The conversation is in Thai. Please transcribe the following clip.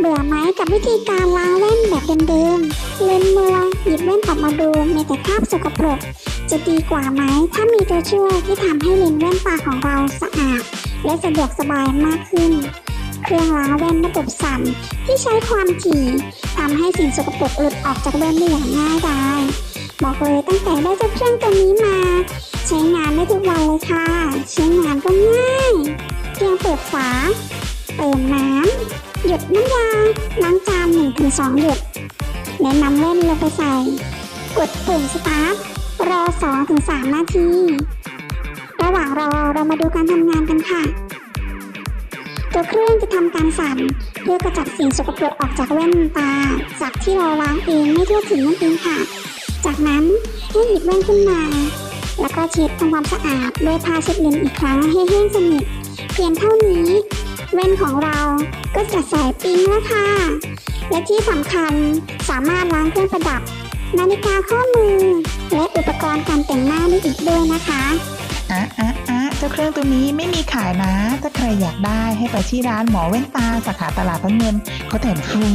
เบื่อไหมกับวิธีการล้างแว่นแบบเดิมๆเล่นมัวหยิบแว่นออกมาดูมีแต่คราบสกปรก จะดีกว่าไหมถ้ามีตัวช่วยที่ทำให้เลนส์แว่นตาของเราสะอาด และสะดวกสบายมากขึ้น เครื่องล้างแว่นระบบสั่นที่ใช้ความถี่ทำให้สิ่งสกปรกหลุดออกจากแว่นได้อย่างง่ายดายบอกเลยตั้งแต่ได้เจ้าเครื่องตัวนี้มา ใช้งานได้ทุกวันเลยค่ะ ใช้งานก็ง่ายเพียงเปิดฝา เติมน้ำ หยดน้ำยา ล้างจาน 1-2 หยด และนำแว่นลงไปใส่ กดปุ่มสตาร์ทรอ 2-3 นาที ระหว่างรอเรามาดูการทำงานกันค่ะ ตัวเครื่องจะทำการสั่น เพื่อกระจัดสิ่งสกปรกออกจากแว่นตา จากที่เราล้างเองไม่ทั่วถึงนั่นเองค่ะ จากนั้นให้หยิบแว่นขึ้นมา แล้วก็เช็ดทำความสะอาดด้วยผ้าเช็ดเลนอีกครั้งให้แห้งสนิทเพียงเท่านี้ แว่นของเราก็จะใสปิ๊งแล้วค่ะ และที่สำคัญสามารถล้างเครื่องประดับ นาฬิกาข้อมือ และอุปกรณ์การแต่งหน้าได้อีกด้วยนะคะอะอะอะเจ้าเครื่องตัวนี้ไม่มีขายนะ ถ้าใครอยากได้ให้ไปที่ร้านหมอแว่นตาสาขาตลาดพระเงินเขาแถมฟรี